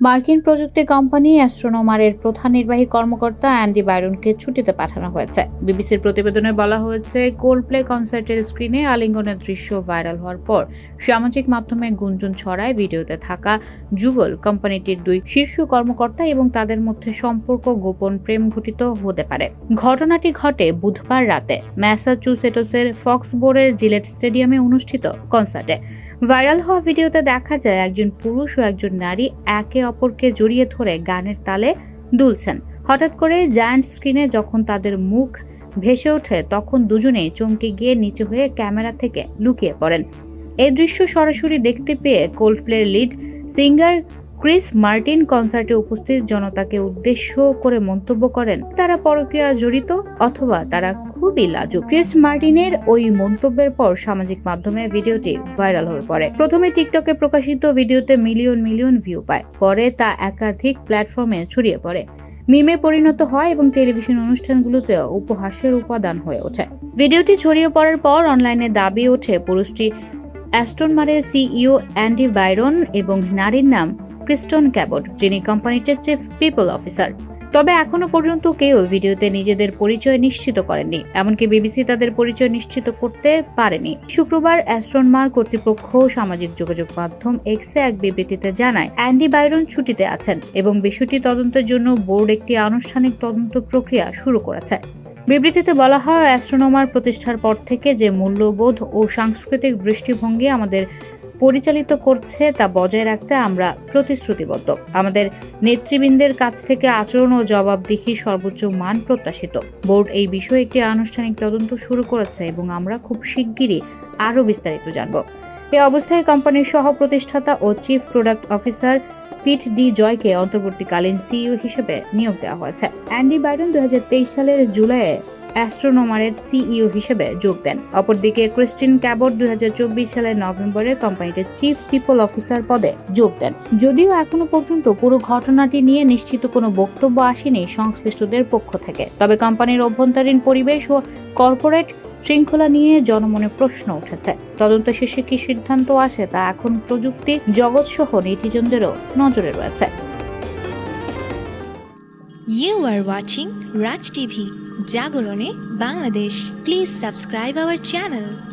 মার্কিন প্রযুক্তি কোম্পানি অ্যাস্ট্রোনোমারের প্রধান নির্বাহী কর্মকর্তা অ্যান্ডি বাইরনকে ছুটিতে পাঠানো হয়েছে। বিবিসির প্রতিবেদনে বলা হয়েছে কোল্ড প্লে কনসার্টের স্ক্রিনে আলিঙ্গনের দৃশ্য ভাইরাল হওয়ার পর সামাজিক মাধ্যমে গুঞ্জন ছড়ায় ভিডিওতে থাকা যুগল কোম্পানিটির দুই শীর্ষ কর্মকর্তা এবং তাদের মধ্যে সম্পর্ক গোপন প্রেম ঘটিত হতে পারে। ঘটনাটি ঘটে বুধবার রাতে ম্যাসাচুসেটসের ফক্সবোরের জিলেট স্টেডিয়ামে অনুষ্ঠিত কনসার্টে। ভাইরাল হওয়া ভিডিওতে দেখা যায় একজন পুরুষ ও একজন নারী একে অপরকে জড়িয়ে ধরে গানের তালে দুলছেন। হঠাৎ করে জায়ান্ট স্ক্রিনে যখন তাদের মুখ ভেসে ওঠে, তখন দুজনেই চমকে গিয়ে নিচে হয়ে ক্যামেরা থেকে লুকিয়ে পড়েন। এই দৃশ্য সরাসরি দেখতে পেয়ে কোল্ড প্লের লিড সিঙ্গার ক্রিস মার্টিন কনসার্টে উপস্থিত জনতাকে উদ্দেশ্য করে মন্তব্য করেন। তারা পরকীয়া জড়িত অথবা তারা খুবই লাজুক। ক্রিস মার্টিনের ওই মন্তব্যের পর সামাজিক মাধ্যমে ভিডিওটি ভাইরাল হয়ে পড়ে। প্রথমে টিকটকে প্রকাশিত ভিডিওতে মিলিয়ন মিলিয়ন ভিউ পায়। পরে তা একাধিক প্ল্যাটফর্মে ছড়িয়ে পড়ে। মিমে পরিণত হয় এবং টেলিভিশন অনুষ্ঠানগুলোতে উপহাসের উপাদান হয়ে ওঠে। ভিডিওটি ছড়িয়ে পড়ার পর অনলাইনে দাবি ওঠে পুরুষটি অ্যাস্টনমারের সিইও অ্যান্ডি বাইরন এবং নারীর নাম ক্রিস্টন ক্যাবট, যিনি কোম্পানিটির চিফ পিপল অফিসার তবে এখনও পর্যন্ত কেউ ভিডিওতে নিজেদের পরিচয় নিশ্চিত করেননি, এমনকি বিবিসি তাদের পরিচয় নিশ্চিত করতে পারেনি। শুক্রবার অ্যাস্ট্রনমার কর্তৃপক্ষ সামাজিক যোগাযোগ মাধ্যম এক্সে এক বিবৃতিতে জানায়, অ্যান্ডি বাইরন ছুটিতে আছেন এবং বিষয়টি তদন্তের জন্য বোর্ড একটি আনুষ্ঠানিক তদন্ত প্রক্রিয়া শুরু করেছে। বিবৃতিতে বলা হয়, অ্যাস্ট্রোনমার প্রতিষ্ঠার পর থেকে যে মূল্যবোধ ও সাংস্কৃতিক দৃষ্টিভঙ্গি আমাদের পরিচালিত করছে তা বজায় রাখতে আমরা প্রতিশ্রুতিবদ্ধ। আমাদের নেতৃবৃন্দের কাছ থেকে আচরণ ও জবাবদিহি সর্বোচ্চ মান প্রত্যাশিত। বোর্ড এই বিষয়ে একটি আনুষ্ঠানিক তদন্ত শুরু করেছে এবং আমরা খুব শিগগিরই আরও বিস্তারিত জানব। এ অবস্থায় কোম্পানির সহ প্রতিষ্ঠাতা ও chief product officer Pete D জয়কে অন্তর্বর্তীকালীন সিইও হিসেবে নিয়োগ দেওয়া হয়েছে। অ্যান্ডি বাইডেন দু সালের জুলাইয়ে অ্যাস্ট্রোনোমারের সিইও হিসেবে যোগ দেন। অপরদিকে ক্রিস্টিন ক্যাবট দুই সালের নভেম্বরে কোম্পানিটির চিফ পিপল অফিসার পদে যোগ দেন। যদিও এখনও পর্যন্ত পুরো ঘটনাটি নিয়ে নিশ্চিত কোনো বক্তব্য আসেনি সংশ্লিষ্টদের পক্ষ থেকে। তবে কোম্পানির অভ্যন্তরীণ পরিবেশ ও কর্পোরেট শৃঙ্খলা নিয়ে জনমনে প্রশ্ন উঠেছে। তদন্ত শেষে কি সিদ্ধান্ত আসে তা এখন প্রযুক্তি জগৎসহ নেটিজনদেরও নজরে রয়েছে। You are watching Raj TV, জাগরণে Bangladesh. Please subscribe our channel.